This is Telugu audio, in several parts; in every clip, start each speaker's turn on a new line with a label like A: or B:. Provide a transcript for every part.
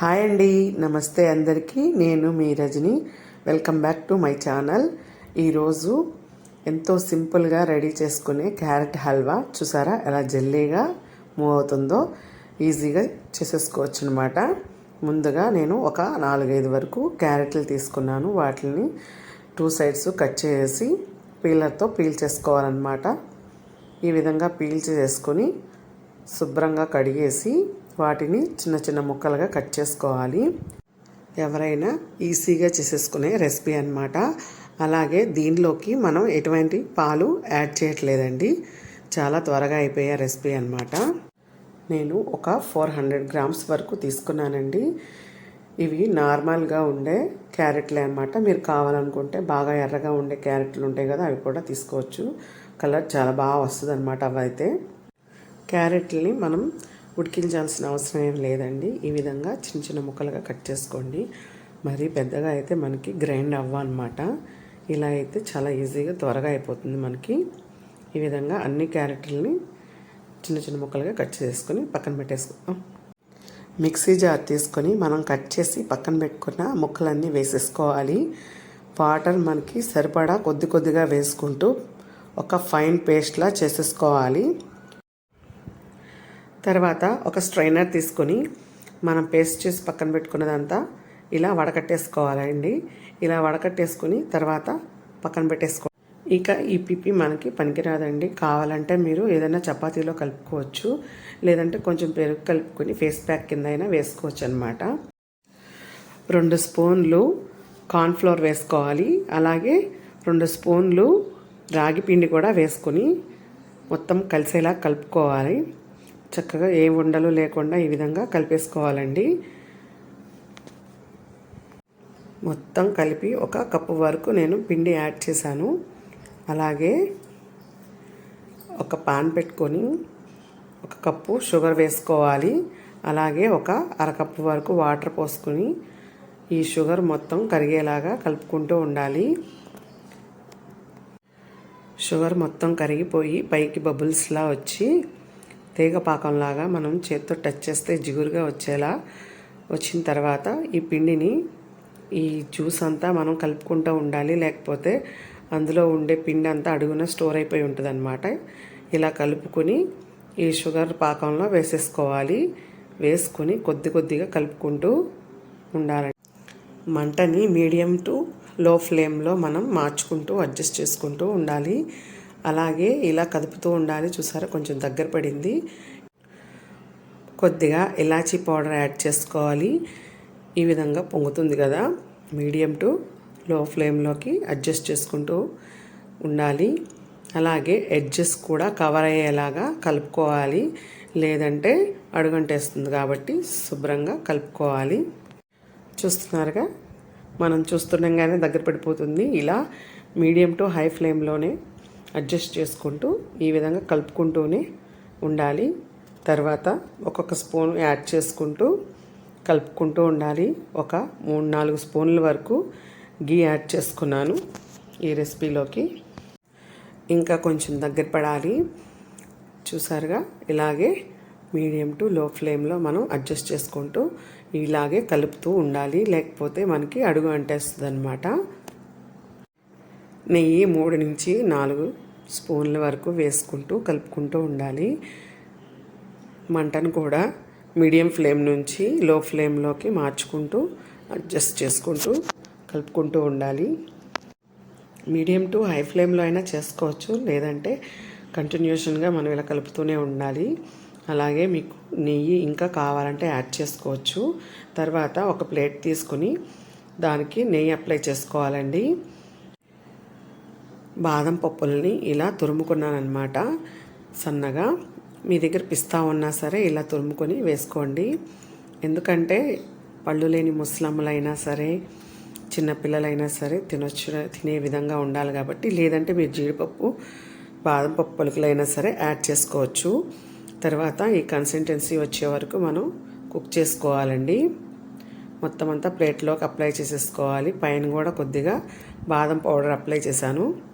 A: హాయ్ అండి నమస్తే అందరికీ. నేను మీ Rajani. Welcome back to my channel. ఈరోజు ఎంతో సింపుల్గా రెడీ చేసుకునే క్యారెట్ హల్వా. చూసారా ఎలా జల్లీగా మూవ్ అవుతుందో? ఈజీగా చేసేసుకోవచ్చు అనమాట ముందుగా నేను ఒక నాలుగైదు వరకు క్యారెట్లు తీసుకున్నాను. వాటిని టూ సైడ్స్ కట్ చేసి పీలర్తో పీల్ చేసుకోవాలన్నమాట ఈ విధంగా పీల్ చేసుకొని శుభ్రంగా కడిగేసి వాటిని చిన్న చిన్న ముక్కలుగా కట్ చేసుకోవాలి. ఎవరైనా ఈజీగా చేసేసుకునే రెసిపీ అన్నమాట. అలాగే దీనిలోకి మనం ఎటువంటి పాలు యాడ్ చేయట్లేదండి. చాలా త్వరగా అయిపోయే రెసిపీ అన్నమాట. నేను ఒక ఫోర్ హండ్రెడ్ గ్రామ్స్ వరకు తీసుకున్నానండి. ఇవి నార్మల్గా ఉండే క్యారెట్లే అనమాట మీరు కావాలనుకుంటే బాగా ఎర్రగా ఉండే క్యారెట్లు ఉంటాయి కదా అవి కూడా తీసుకోవచ్చు. కలర్ చాలా బాగా వస్తుంది అనమాట అవైతే. క్యారెట్ని మనం ఉడికించాల్సిన అవసరం ఏం లేదండి. ఈ విధంగా చిన్న చిన్న ముక్కలుగా కట్ చేసుకోండి. మరి పెద్దగా అయితే మనకి గ్రైండ్ అవ్వనమాట ఇలా అయితే చాలా ఈజీగా త్వరగా అయిపోతుంది మనకి. ఈ విధంగా అన్ని క్యారెట్లని చిన్న చిన్న ముక్కలుగా కట్ చేసుకొని పక్కన పెట్టేసుకుందాం. మిక్సీ జార్ తీసుకొని మనం కట్ చేసి పక్కన పెట్టుకున్న ముక్కలన్నీ వేసేసుకోవాలి. వాటర్ మనకి సరిపడా కొద్ది కొద్దిగా వేసుకుంటూ ఒక ఫైన్ పేస్ట్లా చేసేసుకోవాలి. తర్వాత ఒక స్ట్రైనర్ తీసుకొని మనం పేస్ట్ చేసి పక్కన పెట్టుకున్నదంతా ఇలా వడకట్టేసుకోవాలండి. ఇలా వడకట్టేసుకుని తర్వాత పక్కన పెట్టేసుకో ఇక ఈ పిప్పి మనకి పనికిరాదండి. కావాలంటే మీరు ఏదైనా చపాతీలో కలుపుకోవచ్చు. లేదంటే కొంచెం పెరుగు కలుపుకొని ఫేస్ ప్యాక్ కింద అయినా వేసుకోవచ్చు అనమాట రెండు స్పూన్లు కార్న్ఫ్లోర్ వేసుకోవాలి. అలాగే రెండు స్పూన్లు రాగి పిండి కూడా వేసుకొని మొత్తం కలిసేలా కలుపుకోవాలి. చక్కగా ఏ ఉండలు లేకుండా ఈ విధంగా కలిపేసుకోవాలండి. మొత్తం కలిపి ఒక కప్పు వరకు నేను పిండి యాడ్ చేశాను. అలాగే ఒక పాన్ పెట్టుకొని ఒక కప్పు షుగర్ వేసుకోవాలి. అలాగే ఒక అరకప్పు వరకు వాటర్ పోసుకొని ఈ షుగర్ మొత్తం కరిగేలాగా కలుపుకుంటూ ఉండాలి. షుగర్ మొత్తం కరిగిపోయి పైకి బబుల్స్లా వచ్చి తీగ పాకంలాగా మనం చేత్తో టచ్ చేస్తే జిగురుగా వచ్చేలా వచ్చిన తర్వాత ఈ పిండిని ఈ జ్యూస్ అంతా మనం కలుపుకుంటూ ఉండాలి. లేకపోతే అందులో ఉండే పిండి అంతా అడుగున స్టోర్ అయిపోయి ఉంటుందన్నమాట. ఇలా కలుపుకొని ఈ షుగర్ పాకంలో వేసేసుకోవాలి. వేసుకొని కొద్ది కొద్దిగా కలుపుకుంటూ ఉండాలండి. మంటని మీడియం టు లో ఫ్లేమ్లో మనం మార్చుకుంటూ అడ్జస్ట్ చేసుకుంటూ ఉండాలి. అలాగే ఇలా కదుపుతూ ఉండాలి. చూసారా? కొంచెం దగ్గర పడింది. కొద్దిగా ఇలాచీ పౌడర్ యాడ్ చేసుకోవాలి. ఈ విధంగా పొంగుతుంది కదా? మీడియం టు లో ఫ్లేమ్లోకి అడ్జస్ట్ చేసుకుంటూ ఉండాలి. అలాగే ఎడ్జెస్ కూడా కవర్ అయ్యేలాగా కలుపుకోవాలి. లేదంటే అడుగంటేస్తుంది కాబట్టి శుభ్రంగా కలుపుకోవాలి. చూస్తున్నారుగా? మనం చూస్తుండగానే దగ్గర పడిపోతుంది. ఇలా మీడియం టు హై ఫ్లేమ్లోనే అడ్జస్ట్ చేసుకుంటూ ఈ విధంగా కలుపుకుంటూనే ఉండాలి. తర్వాత ఒక్కొక్క స్పూన్ యాడ్ చేసుకుంటూ కలుపుకుంటూ ఉండాలి. ఒక మూడు నాలుగు స్పూన్ల వరకు గీ యాడ్ చేసుకున్నాను ఈ రెసిపీలోకి. ఇంకా కొంచెం దగ్గర పడాలి. చూసారుగా? ఇలాగే మీడియం టు లో ఫ్లేమ్లో మనం అడ్జస్ట్ చేసుకుంటూ ఇలాగే కలుపుతూ ఉండాలి. లేకపోతే మనకి అడుగు అంటేస్తుంది అనమాట నెయ్యి మూడు నుంచి నాలుగు స్పూన్ల వరకు వేసుకుంటూ కలుపుకుంటూ ఉండాలి. మంటను కూడా మీడియం ఫ్లేమ్ నుంచి లో ఫ్లేమ్లోకి మార్చుకుంటూ అడ్జస్ట్ చేసుకుంటూ కలుపుకుంటూ ఉండాలి. మీడియం టు హై ఫ్లేమ్లో అయినా చేసుకోవచ్చు లేదంటే కంటిన్యూషన్గా మనం ఇలా కలుపుతూనే ఉండాలి. అలాగే మీకు నెయ్యి ఇంకా కావాలంటే యాడ్ చేసుకోవచ్చు. తర్వాత ఒక ప్లేట్ తీసుకుని దానికి నెయ్యి అప్లై చేసుకోవాలండి. బాదం పప్పులని ఇలా తురుముకున్నానమాట సన్నగా మీ దగ్గర పిస్తా ఉన్నా సరే ఇలా తురుముకొని వేసుకోండి. ఎందుకంటే పళ్ళు లేని ముస్లమ్మలైనా సరే చిన్నపిల్లలైనా సరే తినొచ్చు తినే విధంగా ఉండాలి కాబట్టి లేదంటే మీరు జీడిపప్పు బాదం పప్పు పలుకులైనా సరే యాడ్ చేసుకోవచ్చు. తర్వాత ఈ కన్సిస్టెన్సీ వచ్చే వరకు మనం కుక్ చేసుకోవాలండి. మొత్తం అంతా ప్లేట్లోకి అప్లై చేసేసుకోవాలి. పైన కూడా కొద్దిగా బాదం పౌడర్ అప్లై చేశాను.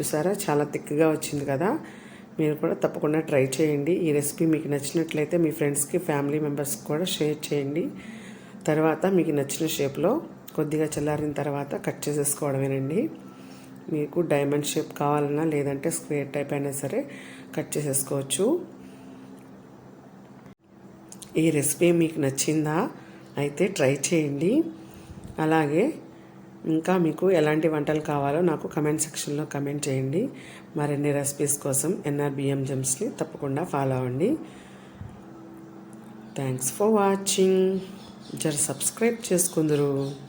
A: చూసారా? చాలా థిక్గా వచ్చింది కదా? మీరు కూడా తప్పకుండా ట్రై చేయండి. ఈ రెసిపీ మీకు నచ్చినట్లయితే మీ ఫ్రెండ్స్కి ఫ్యామిలీ మెంబర్స్కి కూడా షేర్ చేయండి. తర్వాత మీకు నచ్చిన షేప్లో కొద్దిగా చల్లారిన తర్వాత కట్ చేసేసుకోవడమేనండి. మీకు డైమండ్ షేప్ కావాలన్నా లేదంటే స్క్వేర్ టైప్ అయినా సరే కట్ చేసేసుకోవచ్చు. ఈ రెసిపీ మీకు నచ్చిందా? అయితే ట్రై చేయండి. అలాగే ఇంకా మీకు ఎలాంటి వంటలు కావాలో నాకు కమెంట్ సెక్షన్లో కమెంట్ చేయండి. మరిన్ని రెసిపీస్ కోసం ఎన్ఆర్బిఎం జెమ్స్ని తప్పకుండా ఫాలో అవ్వండి. థ్యాంక్స్ ఫర్ వాచింగ్ జర సబ్స్క్రైబ్ చేసుకుందరు.